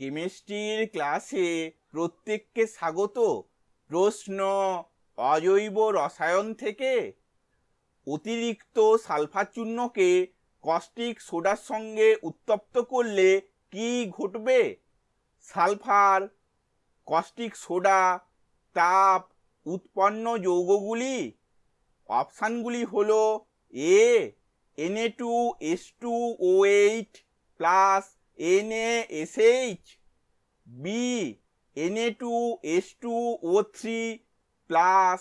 কেমিস্ট্রির ক্লাসে প্রত্যেককে স্বাগত। প্রশ্ন, অজৈব রসায়ন থেকে অতিরিক্ত সালফার চূর্ণকে কস্টিক সোডার সঙ্গে উত্তপ্ত করলে কি ঘটবে? সালফার, কস্টিক সোডা, তাপ, উৎপন্ন যৌগগুলি। অপশানগুলি হল A NA two S two O eight plus NA SH B NA two S two O three plus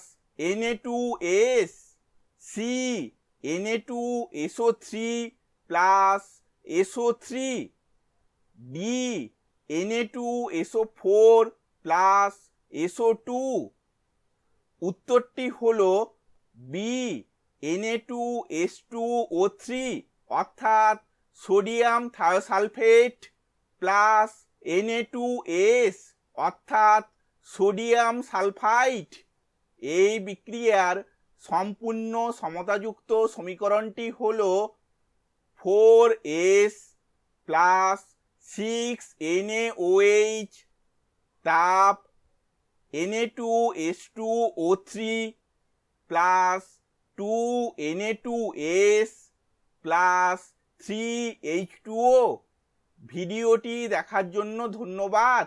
two S C two three plus three two four plus two উত্তরটি হল B NA two S two O three অর্থাৎ sodium thiosulphate plus NA two S অর্থাৎ sodium sulphite. এই বিক্রিয়ার সম্পূর্ণ সমতাযুক্ত সমীকরণটি হল four S plus six NAOH তাপ NA two S two O three plus two NA two S plus three H two O ভিডিওটি দেখার জন্য ধন্যবাদ।